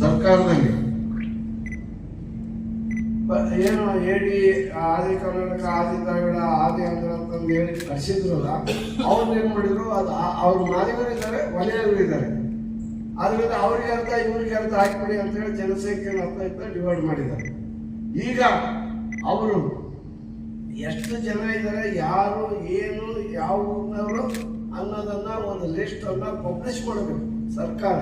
ಸರ್ಕಾರದಲ್ಲಿ? ಏನು ಹೇಳಿ ಆದಿ ಕರ್ನಾಟಕ, ಆದಿ ದ್ರಾವಿಡ, ಆದಿ ಆಂಧ್ರ ಅಂತಂದು ಹೇಳಿ ಕಳಿಸಿದ್ರಲ್ಲ ಅವ್ರನ್ನ ಏನ್ ಮಾಡಿದ್ರು, ಅದು ಅವ್ರ ಮಾದಿಗರು ಇದ್ದಾರೆ ವಲಯರು ಇದ್ದಾರೆ. ಆದ್ರಿಂದ ಅವ್ರಿಗೆ ಅರ್ಥ, ಇವ್ರಿಗೆ ಅರ್ಥ ಹಾಕ್ಬಿಡಿ ಅಂತ ಹೇಳಿ ಜನಸಂಖ್ಯೆ ಅರ್ಥ ಇದ್ದ ಡಿವೈಡ್ ಮಾಡಿದ್ದಾರೆ. ಈಗ ಅವರು ಎಷ್ಟು ಜನ ಇದ್ದಾರೆ, ಯಾರು, ಏನು, ಯಾವ ಅನ್ನೋದನ್ನ ಒಂದು ಲಿಸ್ಟ್ ಅನ್ನ ಪಬ್ಲಿಷ್ ಮಾಡಬೇಕು ಸರ್ಕಾರ.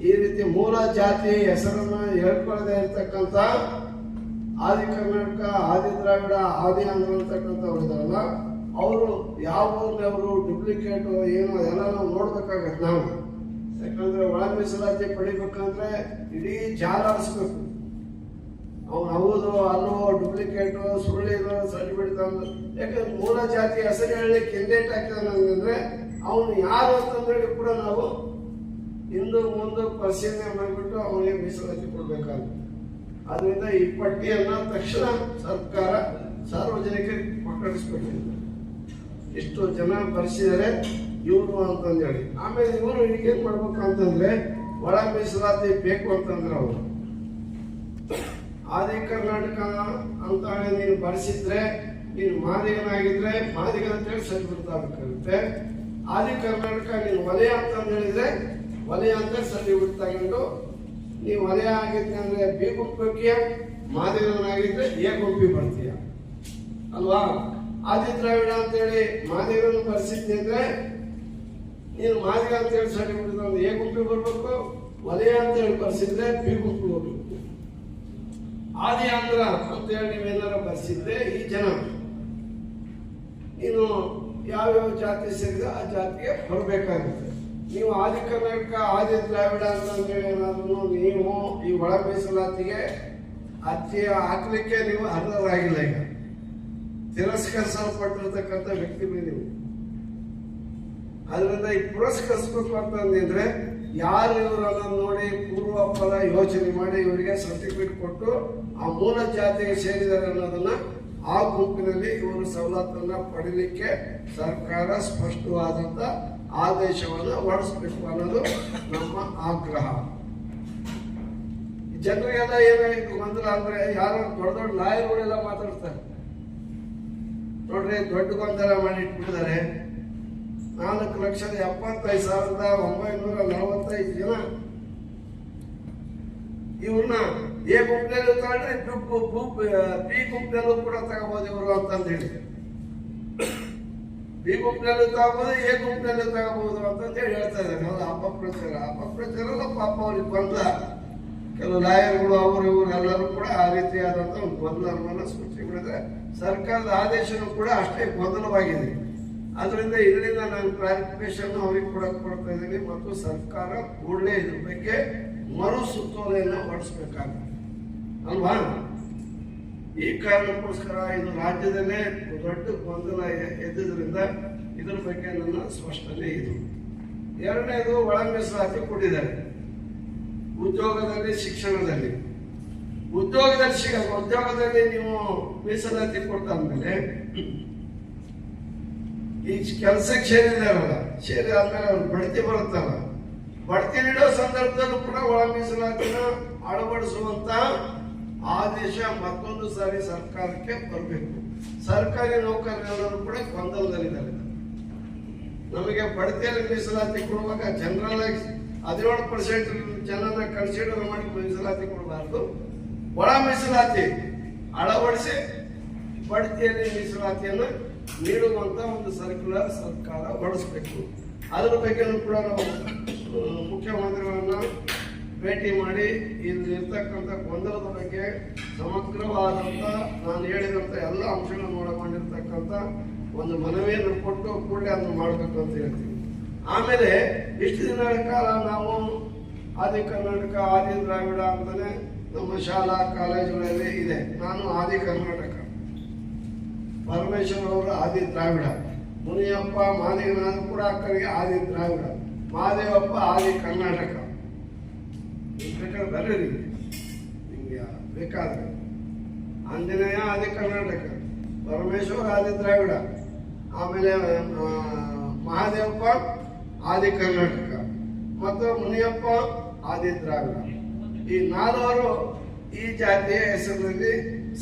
ಈ ರೀತಿ ಮೂಲ ಜಾತಿ ಹೆಸರನ್ನ ಹೇಳ್ಕೊಳ್ಳದೆ ಇರ್ತಕ್ಕಂಥ ಆದಿ ಕರ್ನಾಟಕ, ಆದಿ ದ್ರಾವಿಡ, ಆದಿ ಆಂಧ್ರ ಅಂತಕ್ಕಂಥವ್ರು ಇದಾರಲ್ಲ ಅವರು ಯಾವ ಊರಿನವರು ಡೂಪ್ಲಿಕೇಟ್ ಏನು ಅದೆಲ್ಲ ನಾವು ನೋಡ್ಬೇಕಾಗತ್ತೆ ನಾವು. ಯಾಕಂದ್ರೆ ಒಳ ಮೀಸಲಾತಿ ಪಡಿಬೇಕಂದ್ರೆ ಇಡೀ ಜಾಲ ಆಡಿಸ್ಬೇಕು ಅವ್ನು ಹೌದು, ಅಲ್ಲೋ ಡುಪ್ಲಿಕೇಟು ಸುಳ್ಳಿದು ತಂದು ಯಾಕಂದ್ರೆ ಮೂಲ ಜಾತಿ ಹೆಸರು ಹೇಳಿ ಕೆಂಡೇಟ್ ಹಾಕಿದ್ರೆ ಅವನು ಯಾರು ಅಂತಂದೇಳಿ ಕೂಡ ನಾವು ಹಿಂದೂ ಮುಂದೆ ಪರಿಶೀಲನೆ ಮಾಡಿಬಿಟ್ಟು ಅವನಿಗೆ ಮೀಸಲಾತಿ ಕೊಡಬೇಕಾಗುತ್ತೆ. ಅದರಿಂದ ಈ ಪಟ್ಟಿಯನ್ನ ತಕ್ಷಣ ಸರ್ಕಾರ ಸಾರ್ವಜನಿಕರಿಗೆ ಪ್ರಕಟಿಸ್ಬೇಕಿದೆ ಎಷ್ಟು ಜನ ಬರ್ಸಿದ್ದಾರೆ, ಇವರು ಅಂತಂದೇಳಿ. ಆಮೇಲೆ ಇವರು ಏನ್ ಮಾಡ್ಬೇಕು ಅಂತಂದ್ರೆ, ಒಳ ಮೀಸಲಾತಿ ಬೇಕು ಅಂತಂದ್ರೆ ಅವರು. ಆದಿ ಕರ್ನಾಟಕ ಅಂತ ನೀನು ಬರೆಸಿದ್ರೆ, ನೀನು ಮಾದಿಗನಾಗಿದ್ರೆ ಮಾದಿಗ ಅಂತೇಳಿ ಆಗಬೇಕಾಗುತ್ತೆ ಆದಿ ಕರ್ನಾಟಕ ನೀನು ವಲಯ ಹೇಳಿದ್ರೆ ವಲಯ ಅಂತ ಸಲ್ಲಿ ತಗೊಂಡು ನೀವು ವಲಯ ಆಗಿದ್ದೆ ಅಂದ್ರೆ ಬಿ ಗುಂಪಿಗೆ ಮಾದಿಗನಾಗಿದ್ರೆ ಎ ಗುಂಪಿ ಬರ್ತೀಯ. ಅಲ್ವಾ? ಆದಿ ದ್ರಾವಿಡ ಅಂತೇಳಿ ಮಾದೇವನ ಬರ್ಸಿದ್ದೆ ಅಂದ್ರೆ ನೀನು ಮಾದಿಗ ಅಂತೇಳಿ ಸರ್ಟಿಫಿಕೇಟ್ ಒಂದು ಎ ಗುಂಪಿ ಬರ್ಬೇಕು ವಲಯ ಅಂತೇಳಿ ಬರ್ಸಿದ್ರೆ ಬಿ ಗುಂಪಿ ಹೋಗ್ಬೇಕು. ಆದಿ ಆಂಧ್ರ ಅಂತೇಳಿ ನೀವೇನಾರ ಬರ್ಸಿದ್ರೆ ಈ ಜನ ನೀನು ಯಾವ್ಯಾವ ಜಾತಿ ಸೇರಿದ ಆ ಜಾತಿಗೆ ಬರಬೇಕಾಗುತ್ತೆ ನೀವು ಆದಿ ಕರ್ನಾಟಕ, ಆದಿ ದ್ರಾವಿಡ ಅಂತೇಳಿ ಏನಾದ್ರು ನೀವು ಈ ಒಳ ಮೀಸಲಾತಿಗೆ ಅತಿ ಹಾಕ್ಲಿಕ್ಕೆ ನೀವು ಅರ್ಹರಾಗಿಲ್ಲ ಈಗ. ತಿರಸ್ಕರಿಸಲ್ಪಟ್ಟಿರ್ತಕ್ಕಂಥ ವ್ಯಕ್ತಿ ನೀವು. ಅದರಿಂದ ಈ ಪುರಸ್ಕರಿಸ್ಬೇಕು ಅಂತಂದಿದ್ರೆ ಯಾರು ಇವರನ್ನ ನೋಡಿ ಪೂರ್ವಫಲ ಯೋಚನೆ ಮಾಡಿ ಇವರಿಗೆ ಸರ್ಟಿಫಿಕೇಟ್ ಕೊಟ್ಟು ಆ ಮೂಲ ಜಾತಿಗೆ ಸೇರಿದ್ದಾರೆ ಅನ್ನೋದನ್ನ ಆ ಗುಂಪಿನಲ್ಲಿ ಇವರು ಸವಲತ್ತನ್ನ ಪಡೀಲಿಕ್ಕೆ ಸರ್ಕಾರ ಸ್ಪಷ್ಟವಾದಂತ ಆದೇಶವನ್ನ ಹೊರಡಿಸ್ಬೇಕು ಅನ್ನೋದು ನಮ್ಮ ಆಗ್ರಹ. ಜನರಿಗೆಲ್ಲ ಏನಾಯ್ತು ಗೊಂದಲ ಅಂದ್ರೆ ಯಾರೋ ದೊಡ್ಡ ದೊಡ್ಡ ಲಾಯರ್ಗಳೆಲ್ಲ ಮಾತಾಡ್ತಾರೆ. ನೋಡ್ರಿ, ದೊಡ್ಡ ಗೊಂದಲ ಮಾಡಿ ಇಟ್ಬಿಟ್ಟಿದ್ದಾರೆ. ನಾಲ್ಕು ಲಕ್ಷದ ಎಪ್ಪತ್ತೈದು ಸಾವಿರದ ಒಂಬೈನೂರ ನಲವತ್ತೈದು ಜನ. ಇವ್ರನ್ನ ಎ ಗುಂಪಿನಲ್ಲೂ ತಗೊಂಡ್ರೆ ಪಿ ಗುಂಪಿನಲ್ಲೂ ಕೂಡ ತಗೋಬಹುದು ಇವರು ಅಂತಂದು ಹೇಳಿ ಬಿ ಗುಂಪಿನಲ್ಲೂ ತಗೋಬಹುದು ಎ ಗುಂಪಿನಲ್ಲೂ ತಗೋಬಹುದು ಅಂತ ಹೇಳಿ ಹೇಳ್ತಾ ಇದ್ದಾರೆ. ಅಪಪ್ರಚಾರ ಅಪಪ್ರಚಾರ ಪಾಪ ಅವ್ರಿಗೆ ಬಂದ. ಕೆಲವು ಲಾಯರ್ಗಳು, ಅವರು ಇವರು ಎಲ್ಲರೂ ಕೂಡ ಆ ರೀತಿಯಾದಂತ ಒಂದು ಗೊಂದಲವನ್ನು ಸೃಷ್ಟಿ ಮಾಡಿದ್ರೆ ಸರ್ಕಾರದ ಆದೇಶನೂ ಕೂಡ ಅಷ್ಟೇ ಗೊಂದಲವಾಗಿದೆ. ಅದರಿಂದ ಇದರಿಂದ ನಾನು ಕ್ಲಾರಿಫಿಕೇಶನ್ ಅವ್ರಿಗೆ ಕೂಡ ಕೊಡ್ತಾ ಇದ್ದೀನಿ. ಮತ್ತು ಸರ್ಕಾರ ಕೂಡಲೇ ಇದ್ರ ಬಗ್ಗೆ ಮರು ಸುತ್ತೋಲೆಯನ್ನು ಹೊರಡಿಸ್ಬೇಕಾಗುತ್ತೆ. ಅಲ್ವಾ? ಈ ಕಾರಣಕ್ಕೋಸ್ಕರ ಇದು ರಾಜ್ಯದಲ್ಲೇ ದೊಡ್ಡ ಗೊಂದಲ ಎದ್ದಿದ್ದರಿಂದ ಇದ್ರ ಬಗ್ಗೆ ನನ್ನ ಸ್ಪಷ್ಟನೆ ಇದು. ಎರಡನೇದು ಒಳ ಕೊಟ್ಟಿದ್ದಾರೆ. ಉದ್ಯೋಗದಲ್ಲಿ ಶಿಕ್ಷಣದಲ್ಲಿ. ಉದ್ಯೋಗದಲ್ಲಿ ಉದ್ಯೋಗದಲ್ಲಿ ನೀವು ಮೀಸಲಾತಿ ಕೊಟ್ಟಾದ್ಮೇಲೆ ಈ ಕೆಲಸಕ್ಕೆ ಸೇರಿದಾರಲ್ಲ ಸೇರಿ ಆದ್ಮೇಲೆ ಅವ್ರು ಬಡ್ತಿ ಬರುತ್ತಲ್ಲ. ಬಡ್ತಿ ನೀಡೋ ಸಂದರ್ಭದಲ್ಲೂ ಕೂಡ ಒಳ ಮೀಸಲಾತಿನ ಅಳವಡಿಸುವಂತ ಆದೇಶ ಮತ್ತೊಂದು ಸಾರಿ ಸರ್ಕಾರಕ್ಕೆ ಬರಬೇಕು. ಸರ್ಕಾರಿ ನೌಕರರೆಲ್ಲರೂ ಕೂಡ ಗೊಂದಲದಲ್ಲಿದ್ದಾರೆ. ನಮಗೆ ಬಡತಿಯಲ್ಲಿ ಮೀಸಲಾತಿ ಕೊಡುವಾಗ ಜನರಲ್ ಆಗಿ ಹದಿನೇಳು ಪರ್ಸೆಂಟ್ ಜನನ ಕನ್ಸಿಡರ್ ಮಾಡಿ ಮೀಸಲಾತಿ ಕೊಡಬಾರ್ದು. ಒಳ ಮೀಸಲಾತಿ ಅಳವಡಿಸಿ ಬಡತಿಯಲ್ಲಿ ಮೀಸಲಾತಿಯನ್ನು ನೀಡುವಂತ ಒಂದು ಸರ್ಕ್ಯುಲರ್ ಸರ್ಕಾರ ಹೊರಡಿಸ್ಬೇಕು. ಅದರ ಬಗ್ಗೆನೂ ಕೂಡ ನಾವು ಮುಖ್ಯಮಂತ್ರಿಗಳನ್ನ ಭೇಟಿ ಮಾಡಿ ಇಲ್ಲಿ ಇರ್ತಕ್ಕಂಥ ಗೊಂದಲದ ಬಗ್ಗೆ ಸಮಗ್ರವಾದಂಥ ನಾನು ಹೇಳಿದಂಥ ಎಲ್ಲ ಅಂಶಗಳನ್ನು ಒಳಗೊಂಡಿರ್ತಕ್ಕಂಥ ಒಂದು ಮನವಿಯನ್ನು ಕೊಟ್ಟು ಕೂಡಲೇ ಅದನ್ನು ಮಾಡಬೇಕು ಅಂತ ಹೇಳ್ತೀವಿ ಆಮೇಲೆ ಇಷ್ಟು ದಿನಗಳ ಕಾಲ ನಾವು ಆದಿ ಕರ್ನಾಟಕ, ಆದಿ ದ್ರಾವಿಡ ಅಂತಲೇ ನಮ್ಮ ಶಾಲಾ, ಕಾಲೇಜುಗಳಲ್ಲಿ ಇದೆ. ನಾನು ಆದಿ ಕರ್ನಾಟಕ. ಪರಮೇಶ್ವರ್ ಅವರು ಆದಿ ದ್ರಾವಿಡ. ಮುನಿಯಪ್ಪ ಮಾದಿಗನಾഥ್ ಕೂಡ ಅಕ್ಕರಿಗೆ ಆದಿ ದ್ರಾವಿಡ. ಮಹಾದೇವಪ್ಪ ಆದಿ ಕರ್ನಾಟಕ. ನಿಮ್ ಬರ್ರಿ ನಿಮಗೆ ನಿಮಗೆ ಬೇಕಾದ್ರೆ. ಆಂಜನೇಯ ಆದಿ ಕರ್ನಾಟಕ, ಪರಮೇಶ್ವರ್ ಆದಿ ದ್ರಾವಿಡ, ಆಮೇಲೆ ಮಹಾದೇವಪ್ಪ ಆದಿ ಕರ್ನಾಟಕ, ಮತ್ತು ಮುನಿಯಪ್ಪ ಆದಿ ದ್ರಾವಿಡ. ಈ ನಾಲ್ವರು ಈ ಜಾತಿಯ ಹೆಸರಿನಲ್ಲಿ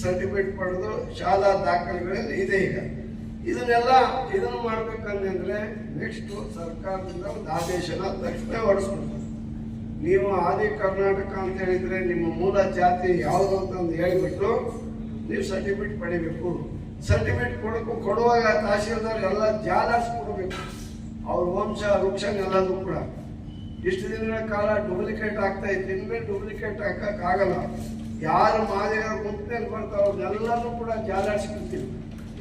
ಸರ್ಟಿಫಿಕೇಟ್ ಪಡೆದು ಶಾಲಾ ದಾಖಲೆಗಳಲ್ಲಿ ಇದೆ ಈಗ. ಇದನ್ನೆಲ್ಲ ಇದನ್ನು ಮಾಡ್ಬೇಕಂದ್ರೆ ನೆಕ್ಸ್ಟ್ ಸರ್ಕಾರದಿಂದ ಒಂದು ಆದೇಶನ ತಕ್ಷಣ ನೀವು ಆದಿ ಕರ್ನಾಟಕ ಅಂತ ಹೇಳಿದ್ರೆ ನಿಮ್ಮ ಮೂಲ ಜಾತಿ ಯಾವುದು ಅಂತಂದು ಹೇಳಿಬಿಟ್ಟು ನೀವು ಸರ್ಟಿಫಿಕೇಟ್ ಪಡಿಬೇಕು. ಸರ್ಟಿಫಿಕೇಟ್ ಕೊಡಕ್ಕು ಕೊಡುವಾಗ ತಹಶೀಲ್ದಾರ್ ಎಲ್ಲ ಜಾಲಾಡ್ಸಿ ಕೊಡಬೇಕು. ಅವ್ರ ವಂಶ ವೃಕ್ಷನೆಲ್ಲದೂ ಕೂಡ. ಇಷ್ಟು ದಿನಗಳ ಕಾಲ ಡೂಪ್ಲಿಕೇಟ್ ಆಗ್ತಾ ಇತ್ತು. ಇನ್ಮೇಲೆ ಡೂಪ್ಲಿಕೇಟ್ ಹಾಕಕ್ ಆಗಲ್ಲ. ಯಾರು ಮಾದಿಗ ಗುಂಪಿನಲ್ಲಿ ಬರ್ತಾರೋ ಅವ್ರನ್ನೆಲ್ಲರೂ ಕೂಡ ಜಾಲಾಡ್ಸ್ಬಿಡ್ತೀವಿ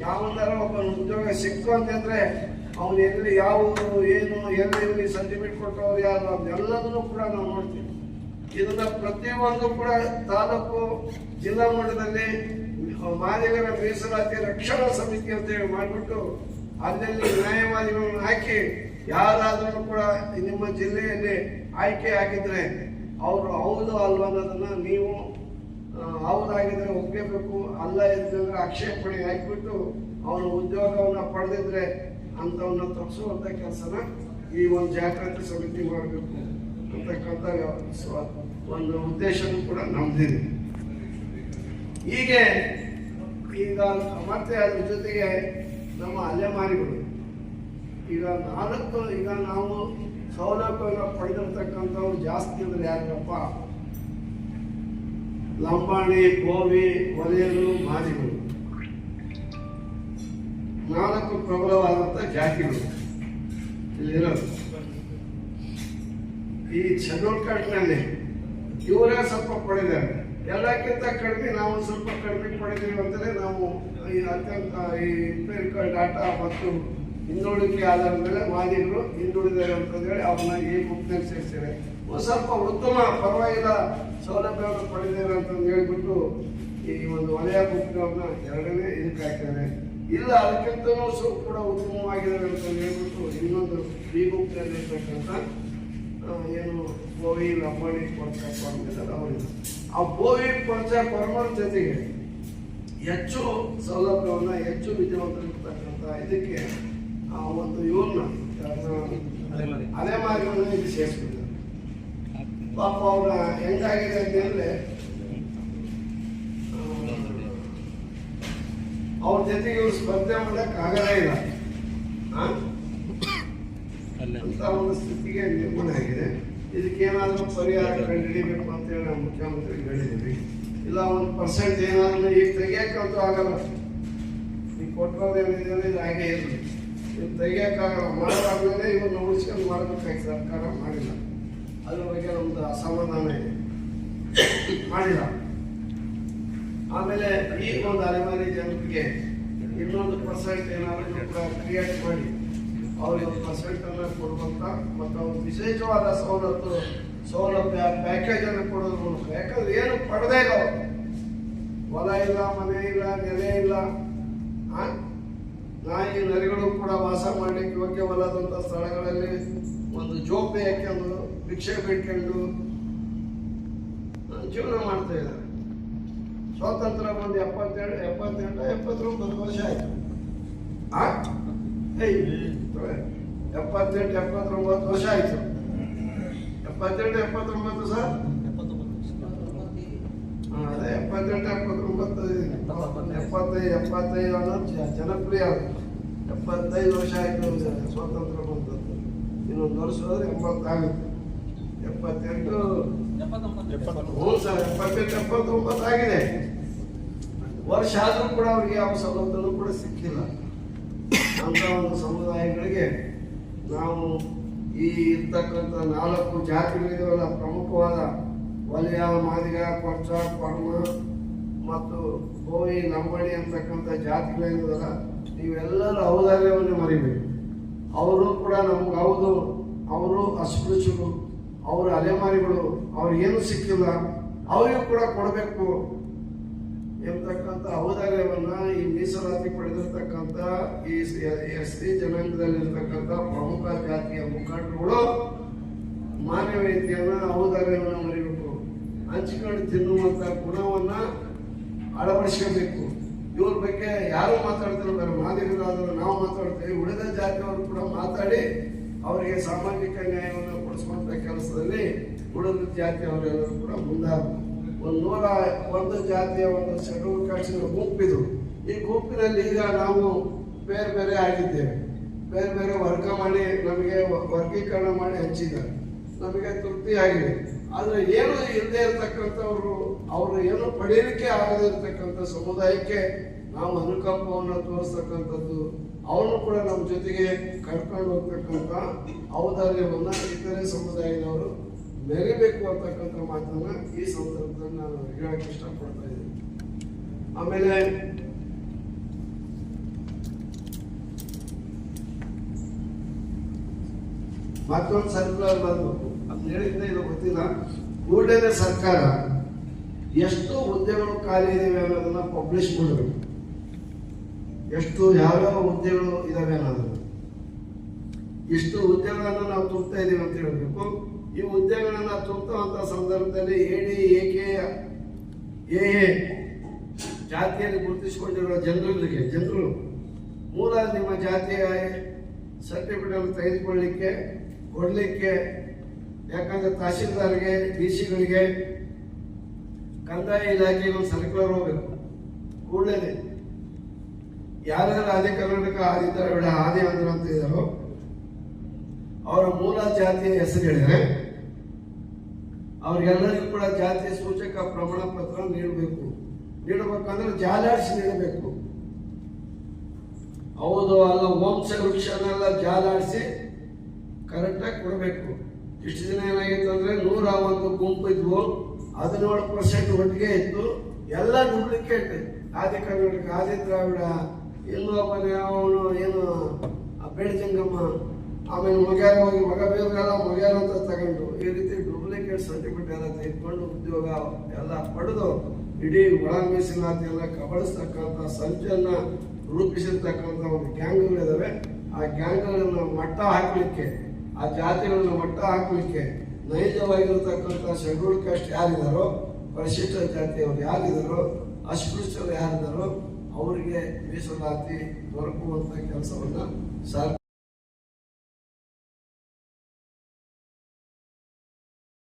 ಯಾವಂದಾರ ಒಬ್ಬ ಉದ್ಯೋಗ ಸಿಕ್ಕು ಅಂತಂದ್ರೆ ಅವನು ಎಲ್ಲಿ ಯಾವ ಏನು, ಎಲ್ಲಿ ಎಲ್ಲಿ ಸರ್ಟಿಫಿಕೇಟ್ ಕೊಟ್ಟವ್ರು ಯಾರು ಅದೆಲ್ಲದನ್ನು ಕೂಡ ನಾವು ನೋಡ್ತೀವಿ. ಇದನ್ನ ಪ್ರತಿಯೊಂದು ಕೂಡ ತಾಲೂಕು ಜಿಲ್ಲಾ ಮಟ್ಟದಲ್ಲಿ ಮಾದಿಗರ ಮೀಸಲಾತಿ ರಕ್ಷಣಾ ಸಮಿತಿ ಅಂತ ಹೇಳಿ ಮಾಡಿಬಿಟ್ಟು ಅಲ್ಲಲ್ಲಿ ನ್ಯಾಯವಾದಿಗಳನ್ನು ಹಾಕಿ ಯಾರಾದರೂ ಕೂಡ ನಿಮ್ಮ ಜಿಲ್ಲೆಯಲ್ಲಿ ಆಯ್ಕೆ ಆಗಿದ್ರೆ ಅವರು ಹೌದು ಅಲ್ವಾ ಅನ್ನೋದನ್ನ ನೀವು ಹೌದಾಗಿದ್ರೆ ಒಪ್ಪಬೇಕು ಅಲ್ಲ ಇದ್ರೆ ಆಕ್ಷೇಪಣೆ ಹಾಕಿಬಿಟ್ಟು ಅವನು ಉದ್ಯೋಗವನ್ನು ಪಡೆದಿದ್ರೆ ಅಂತವನ್ನ ತಪ್ಪಿಸುವಂತ ಕೆಲಸನ ಈ ಒಂದು ಜಾಗೃತಿ ಸಮಿತಿ ಮಾಡಬೇಕು ಅಂತಕ್ಕಂಥ ಒಂದು ಉದ್ದೇಶನೂ ಕೂಡ ನಮ್ದಿದೆ. ಹೀಗೆ ಈಗ ಮತ್ತೆ ಅದ್ರ ಜೊತೆಗೆ ನಮ್ಮ ಅಲೆಮಾರಿಗಳು, ಈಗ ನಾಲ್ಕು, ಈಗ ನಾವು ಸೌಲಭ್ಯವನ್ನು ಪಡೆದಿರ್ತಕ್ಕಂಥವ್ರು ಜಾಸ್ತಿ ಅಂದ್ರೆ ಯಾರಪ್ಪ ಲಂಬಾಣಿ ಗೋವಿ ಒಲೆಯರು, ಮಾದಿಗಳು. ನಾಲ್ಕು ಪ್ರಬಲವಾದಂಥ ಜಾತಿಗಳು ಇಲ್ಲಿರೋದು. ಈ ಚನ್ನೋಲ್ಕಾಟ್ನಲ್ಲಿ ಇವರೇ ಸ್ವಲ್ಪ ಪಡೆದಾರೆ ಎಲ್ಲಕ್ಕಿಂತ ಕಡಿಮೆ ನಾವು ಸ್ವಲ್ಪ ಕಡಿಮೆ ಪಡೆದೀವಿ ಅಂದರೆ ನಾವು ಈ ಅತ್ಯಂತ ಈ ಇಂಪೆರಿಕಲ್ ಡಾಟಾ ಮತ್ತು ಹಿಂದುಳಿಕೆ ಆಧಾರದ ಮೇಲೆ ಮಾದಿಗಳು ಹಿಂದುಳಿದಾರೆ ಅಂತಂದೇಳಿ ಅವ್ರನ್ನ ಈ ಗುಂಪಿನಲ್ಲಿ ಸೇರಿಸಿದ್ದಾರೆ. ಸ್ವಲ್ಪ ಉತ್ತಮ ಪರವಾಗಿಲ್ಲ ಸೌಲಭ್ಯವನ್ನು ಪಡೆದಿದ್ದಾರೆ ಅಂತಂದು ಹೇಳ್ಬಿಟ್ಟು ಈ ಒಂದು ವಲಯ ಗುಂಪಿನವ್ರನ್ನ ಎರಡನೇ ಇದಕ್ಕೆ ಹಾಕಿದ್ದಾರೆ. ಇಲ್ಲ, ಅದಕ್ಕಿಂತಲೂ ಸ್ವಲ್ಪ ಕೂಡ ಉತ್ತಮವಾಗಿದ್ದಾರೆ ಅಂತ ಹೇಳ್ಬಿಟ್ಟು ಇನ್ನೊಂದು ಈ ಇರತಕ್ಕಂಥ ಏನು ಬೋವಿ ಲಂಬಾಣಿ ಕೊರಚ ಕೊರಮಿದ್ದಾರೆ ಅವರಿಗೆ ಆ ಬೋವಿ ಪರ್ಚ ಕೊರಮರ ಜೊತೆಗೆ ಹೆಚ್ಚು ಸೌಲಭ್ಯವನ್ನ, ಹೆಚ್ಚು ವಿದ್ಯಾವಂತರಿರ್ತಕ್ಕಂಥ ಇದಕ್ಕೆ ಆ ಒಂದು ಇವನ್ನ ಯಾರ್ನ ಅಲೆ ಮಾರ್ಗವನ್ನು ಇಲ್ಲಿ ಸೇರಿಸ್ಬಿಟ್ಟಿದ್ದಾರೆ. ಪಾಪ ಅವ್ರ ಹೆಂಗಾಗಿದೆ ಅಂತಂದ್ರೆ ಅವ್ರ ಜೊತೆಗೆ ಇವ್ರು ಸ್ಪರ್ಧೆ ಮಾಡಕ್ ಆಗಲೇ ಇಲ್ಲ? ಅಂತ ಒಂದು ಸ್ಥಿತಿಗೆ ನಿರ್ಮಾಣ ಆಗಿದೆ. ಇದಕ್ಕೇನಾದ್ರೂ ಪರಿಹಾರ ಕಂಡುಹಿಡಿಬೇಕು ಅಂತ ಹೇಳಿ ನಾವು ಮುಖ್ಯಮಂತ್ರಿಗೆ ಹೇಳಿದ್ದೀವಿ ಇಲ್ಲ, ಒಂದು ಪರ್ಸೆಂಟ್ ಏನಾದರೂ ಈಗ ತೆಗಿಯಕ್ಕಂತೂ ಆಗಲ್ಲ. ಈಗ ಕೊಟ್ಟಿರೋದೇನಿದೆ ಇದು ಹಾಗೆ ಇರಲಿ ಇದು ತೆಗಿಯಕ್ಕಾಗಲ್ಲ ಮಾಡೋದಾದ್ಮೇಲೆ ಇವನ್ನ ಉಳಿಸ್ಕೊಂಡು ಮಾಡ್ಬೇಕಾಗಿ ಸರ್ಕಾರ ಮಾಡಿಲ್ಲ. ಅದ್ರ ಬಗ್ಗೆ ಒಂದು ಅಸಮಾಧಾನ ಇದೆ. ಮಾಡಿಲ್ಲ. ಆಮೇಲೆ ಈ ಒಂದು ಅಲೆಮಾರಿ ಜನರಿಗೆ ಇನ್ನೊಂದು ಪರ್ಸೆಂಟ್ ಏನಾದರೂ ಕ್ರಿಯೇಟ್ ಮಾಡಿ, ಅವ್ರಿಗೆ ಒಂದು ಪರ್ಸೆಂಟ್ ಅನ್ನ ಕೊಡುವಂತ ಮತ್ತು ಅವ್ರು ವಿಶೇಷವಾದ ಸವಲತ್ತು, ಸೌಲಭ್ಯ ಪ್ಯಾಕೇಜ್ ಅನ್ನು ಕೊಡೋದ್ರ ಮೂಲಕ ಯಾಕಂದ್ರೆ ಏನು ಪಡೆದೇ ಇಲ್ಲ. ಹೊಲ ಇಲ್ಲ, ಮನೆ ಇಲ್ಲ, ನೆಲೆ ಇಲ್ಲ? ನಾಯಿ, ನರಿಗಳು ಕೂಡ ವಾಸ ಮಾಡ್ಲಿಕ್ಕೆ ಯೋಗ್ಯವಲ್ಲದಂಥ ಸ್ಥಳಗಳಲ್ಲಿ ಒಂದು ಜೋಪೆ ಹಾಕೊಂಡು ಭಿಕ್ಷೆ ಬಿಟ್ಕೊಂಡು ಜೀವನ ಮಾಡ್ತಾ ಇದ್ದಾರೆ ಸ್ವಾತಂತ್ರ್ಯ ಬಂದು ಎಪ್ಪತ್ತೆರಡು, ಎಪ್ಪತ್ತೆಂಟು, ಎಪ್ಪತ್ತೊಂಬತ್ತು ವರ್ಷ ಆಯ್ತು. ಎಪ್ಪತ್ತೆಂಟು, ಎಪ್ಪತ್ತೊಂಬತ್ತು ವರ್ಷ ಆಯ್ತು. ಎಪ್ಪತ್ತೆಂಟು, ಎಪ್ಪತ್ತೊಂಬತ್ತು ಸರ್? ಅದೇ ಎಪ್ಪತ್ತೆಂಟು, ಎಪ್ಪತ್ತೊಂಬತ್ತು, ಎಪ್ಪತ್ತೈದು ಎಪ್ಪತ್ತೈದು ಅನ್ನೋದು ಜನಪ್ರಿಯ. ಎಪ್ಪತ್ತೈದು ವರ್ಷ ಆಯ್ತು ಸ್ವಾತಂತ್ರ್ಯ ಬಂದದ್ದು. ಇನ್ನೊಂದು ವರ್ಷ ಹೋದ್ರೆ ಎಂಬತ್ತಾಗುತ್ತೆ. ಎಪ್ಪತ್ತೆಂಟು ಆಗಿದೆ ವರ್ಷ ಆದರೂ ಕೂಡ ಅವ್ರಿಗೆ ಯಾವ ಸವಲತ್ತನ್ನು ಕೂಡ ಸಿಕ್ಕಿಲ್ಲ ಅಂತ ಒಂದು ಸಮುದಾಯಗಳಿಗೆ ನಾವು ಈ ಇರ್ತಕ್ಕಂಥ ನಾಲ್ಕು ಜಾತಿಗಳಿದಾವಲ್ಲ ಪ್ರಮುಖವಾದ ವಲಯ ಮಾದಿಗ ಕೊಚ್ಚ ಕೊರ್ಮ ಮತ್ತು ಹೋಯಿ ನಂಬಣಿ ಅಂತಕ್ಕಂಥ ಜಾತಿಗಳೇನಿದಲ್ಲ ನೀವೆಲ್ಲರೂ ಔದಾರ್ಯವನ್ನು ಮರಿಬೇಕು ಅವರು ಕೂಡ ನಮ್ಗೆ ಹೌದು ಅವರು ಅಸ್ಪೃಶ್ಯರು ಅವರು ಅಲೆಮಾರಿಗಳು ಅವ್ರಿಗೇನು ಸಿಕ್ಕಿಲ್ಲ, ಅವರಿಗೂ ಕೂಡ ಕೊಡಬೇಕು ಎಂತಕ್ಕಂಥ ಔದಾರ್ಯವನ್ನ ಈ ಮೀಸಲಾತಿ ಪಡೆದಿರ್ತಕ್ಕಂಥ ಈ ಎಸ್ ಟಿ ಜನಾಂಗದಲ್ಲಿರ್ತಕ್ಕಂಥ ಪ್ರಮುಖ ಜಾತಿಯ ಮುಖಂಡರುಗಳು ಮಾನವೀಯತೆಯನ್ನ ಔದಾರ್ಯವನ್ನು ಮರಿಬೇಕು. ಹಂಚಿಕೊಂಡು ತಿನ್ನುವಂತ ಗುಣವನ್ನ ಅಳವಡಿಸ್ಕೋಬೇಕು. ಇವ್ರ ಬಗ್ಗೆ ಯಾರು ಮಾತಾಡ್ತಿರ್ತಾರೆ ಮಾದಿಗರಾದರೂ ನಾವು ಮಾತಾಡ್ತೇವೆ. ಉಳಿದ ಜಾತಿಯವರು ಕೂಡ ಮಾತಾಡಿ ಅವರಿಗೆ ಸಾಮಾಜಿಕ ನ್ಯಾಯವನ್ನು ಕೊಡಿಸುವಂತ ಕೆಲಸದಲ್ಲಿ ಉಳಿದ ಜಾತಿಯವರೆಲ್ಲರೂ ಕೂಡ ಮುಂದಾದ ಒಂದು ನೂರ ಒಂದು ಜಾತಿಯ ಒಂದು ಕಾಸ್ಟಿನ ಗುಂಪಿದು ಈ ಗುಂಪಿನಲ್ಲಿ ಈಗ ನಾವು ಬೇರೆ ಬೇರೆ ಆಗಿದ್ದೇವೆ. ಬೇರೆ ಬೇರೆ ವರ್ಗ ಮಾಡಿ ನಮಗೆ ವರ್ಗೀಕರಣ ಮಾಡಿ ಹಂಚಿದ್ದಾರೆ. ನಮಗೆ ತೃಪ್ತಿ ಆಗಿದೆ. ಆದರೆ ಏನು ಇಲ್ಲದೆ ಇರತಕ್ಕಂಥವ್ರು, ಅವರು ಏನು ಪಡೆಯಲಿಕ್ಕೆ ಆಗದೇ ಇರತಕ್ಕಂಥ ಸಮುದಾಯಕ್ಕೆ ನಾವು ಅನುಕಂಪವನ್ನು ತೋರಿಸ್ತಕ್ಕಂಥದ್ದು ಅವನು ಕೂಡ ನಮ್ಮ ಜೊತೆಗೆ ಕರ್ಕೊಂಡು ಹೋಗ್ತಕ್ಕಂಥ ಔದಾರ್ಯವನ್ನು ಇತರೆ ಸಮುದಾಯದವರು ಮೆರಿಬೇಕು ಅಂತಕ್ಕಂಥ ಮಾತನ್ನ ಈ ಸಂದರ್ಭದಲ್ಲಿ ನಾನು ಹೇಳಕ್ಕೆ ಇಷ್ಟಪಡ್ತಾ ಇದ್ದೀನಿ. ಆಮೇಲೆ ಮತ್ತೊಂದು ಸರ್ಕುಲರ್ ಬರ್ಬೇಕು ಅದ್ ಹೇಳಿದ್ರೆ ಇದು ಗೊತ್ತಿಲ್ಲ. ಕೂಡಲೇ ಸರ್ಕಾರ, ಎಷ್ಟು ಹುದ್ದೆಗಳು ಖಾಲಿ ಇದಾವೆ ಅನ್ನೋದನ್ನ ಪಬ್ಲಿಷ್ ಮಾಡಬೇಕು. ಎಷ್ಟು ಯಾವ್ಯಾವ ಹುದ್ದೆಗಳು ಇದಾವೆ ಅನ್ನೋದು ಇಷ್ಟು ಹುದ್ದೆಗಳನ್ನು ನಾವು ತುಂಬ್ತಾ ಇದ್ದೀವಿ ಅಂತ ಹೇಳಬೇಕು. ಈ ಹುದ್ದೆಗಳನ್ನ ತುಂಬುವಂತ ಸಂದರ್ಭದಲ್ಲಿ ಎಡಿ ಏಕೆ ಎ ಜಾತಿಯಲ್ಲಿ ಗುರುತಿಸಿಕೊಂಡಿರುವ ಜನರಿಗೆ ಜನರು ಮೂಲ ನಿಮ್ಮ ಜಾತಿಯ ಸರ್ಟಿಫಿಕೇಟ್ ಅನ್ನು ತೆಗೆದುಕೊಳ್ಳಿಕ್ಕೆ, ಕೊಡಲಿಕ್ಕೆ, ಯಾಕಂದ್ರೆ ತಹಶೀಲ್ದಾರ್ಗೆ ಡಿ ಸಿಗಳಿಗೆ ಕಂದಾಯ ಇಲಾಖೆಗೆ ಒಂದು ಸರ್ಕ್ಯುಲರ್ ಹೋಗ್ಬೇಕು. ಕೂಡಲೇ ಯಾರ್ಯಾರು ಆದಿ ಕರ್ನಾಟಕ ಆದಿ ದ್ರಾವಿಡ ಆದಿ ಆಂಧ್ರ ಅಂತ ಇದ್ದಾರೋ ಅವರ ಮೂಲ ಜಾತಿಯ ಹೆಸರು ಹೇಳಿದ್ರೆ, ಅವ್ರಿಗೆಲ್ಲರಿಗೂ ಕೂಡ ಜಾತಿ ಸೂಚಕ ಪ್ರಮಾಣ ಪತ್ರ ನೀಡಬೇಕು. ನೀಡಬೇಕಂದ್ರೆ ಜಾಲಾಡಿಸಿ ನೀಡಬೇಕು. ಹೌದು ಅಲ್ಲ, ವಂಶ ವೃಕ್ಷನೆಲ್ಲ ಜಾಲಾಡಿಸಿ ಕರೆಕ್ಟಾಗಿ ಕೊಡಬೇಕು. ಇಷ್ಟು ದಿನ ಏನಾಗಿತ್ತು ಅಂದ್ರೆ ನೂರ ಒಂದು ಗುಂಪು ಇದ್ವು, ಹದಿನೇಳು ಪರ್ಸೆಂಟ್ ಒಟ್ಟಿಗೆ ಇತ್ತು, ಎಲ್ಲ ಡೂಪ್ಲಿಕೇಟ್ ಆದಿ ಕರ್ನಾಟಕ ಆದಿ ದ್ರಾವಿಡ ಇನ್ನೊಬ್ಬನ ಅವನು ಏನು, ಆ ಬೆಳಜಂಗಮ್ಮ ಆಮೇಲೆ ಮಗ್ಯಾರ ಹೋಗಿ ಮಗ ಬೇರೆಲ್ಲ ಮಗ್ಯಾರ ಅಂತ ತಗೊಂಡು ಈ ರೀತಿ ಡೂಪ್ಲಿಕೇಟ್ ಸರ್ಟಿಫಿಕೇಟ್ ಎಲ್ಲ ತೆಗೆದುಕೊಂಡು ಉದ್ಯೋಗ ಎಲ್ಲ ಪಡೆದು ಇಡೀ ಒಳ ಮೀಸಲಾತಿ ಎಲ್ಲ ಕಬಳಿಸ್ತಕ್ಕಂಥ ಸಂಚನ್ನ ರೂಪಿಸಿರ್ತಕ್ಕಂಥ ಒಂದು ಗ್ಯಾಂಗ್ಗಳಿದ್ದಾವೆ ಆ ಗ್ಯಾಂಗ್ಗಳನ್ನು ಮಟ್ಟ ಹಾಕಲಿಕ್ಕೆ, ಆ ಜಾತಿಗಳನ್ನ ಮಟ್ಟ ಹಾಕಲಿಕ್ಕೆ ನೈಜವಾಗಿರ್ತಕ್ಕಂಥ ಶೆಡ್ಯೂಲ್ ಕಾಸ್ಟ್ ಯಾರಿದಾರೋ, ಪರಿಶಿಷ್ಟ ಜಾತಿಯವರು ಯಾರಿದಾರೋ, ಅಸ್ಪೃಶ್ಯರು ಯಾರಿದಾರೋ ಅವರಿಗೆ ಮೀಸಲಾತಿ ದೊರಕುವಂತ ಕೆಲಸವನ್ನ ಸರ್ಕಾರ